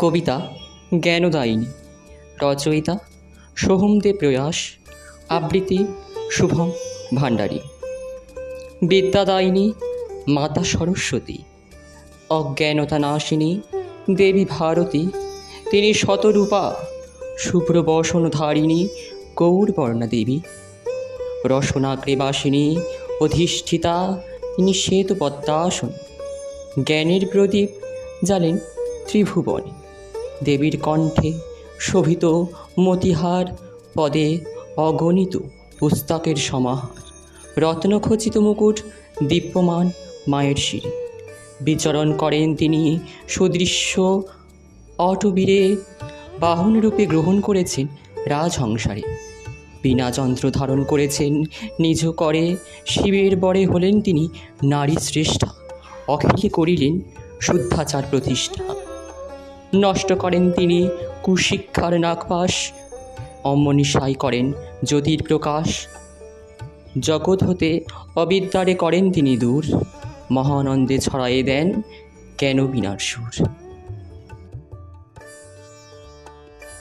কবিতা জ্ঞানদায়িনী, রচয়িতা সোহমদেব প্রয়াস, আবৃত্তি শুভম ভাণ্ডারী। বিদ্যাদায়িনী মাতা সরস্বতী অজ্ঞানতা নাশিনী দেবী ভারতী, তিনি শতরূপা শুভ্র বসনধারিণী গৌরবর্ণা দেবী রসনাগ্রেবাসিনী অধিষ্ঠিতা তিনি শ্বেত পদ্মাসন জ্ঞানের প্রদীপ জ্বালেন ত্রিভুবনে। দেবীর কণ্ঠে শোভিত মতিহার পদে অগণিত পুস্তকের সমাহার। রত্নখচিত মুকুট দীপ্যমান মায়ের শিরে বিচরণ করেন তিনি সুদৃশ্য অটবীরে বাহনরূপে গ্রহণ করেছেন রাজহংসারে। বিনা যন্ত্র ধারণ করেছেন নিজ করে শিবের বরে হলেন তিনি নারী শ্রেষ্ঠা। অখিলে করিলেন শুদ্ধাচার প্রতিষ্ঠা। নষ্ট করেন তিনি, কুশিক্ষার নাগপাশ সাই করেন জ্যোতির প্রকাশ। জগৎ হতে অবিদ্যারে করেন তিনি দূর। মহানন্দে ছড়াইয়ে দেন কেন বিনার সুর?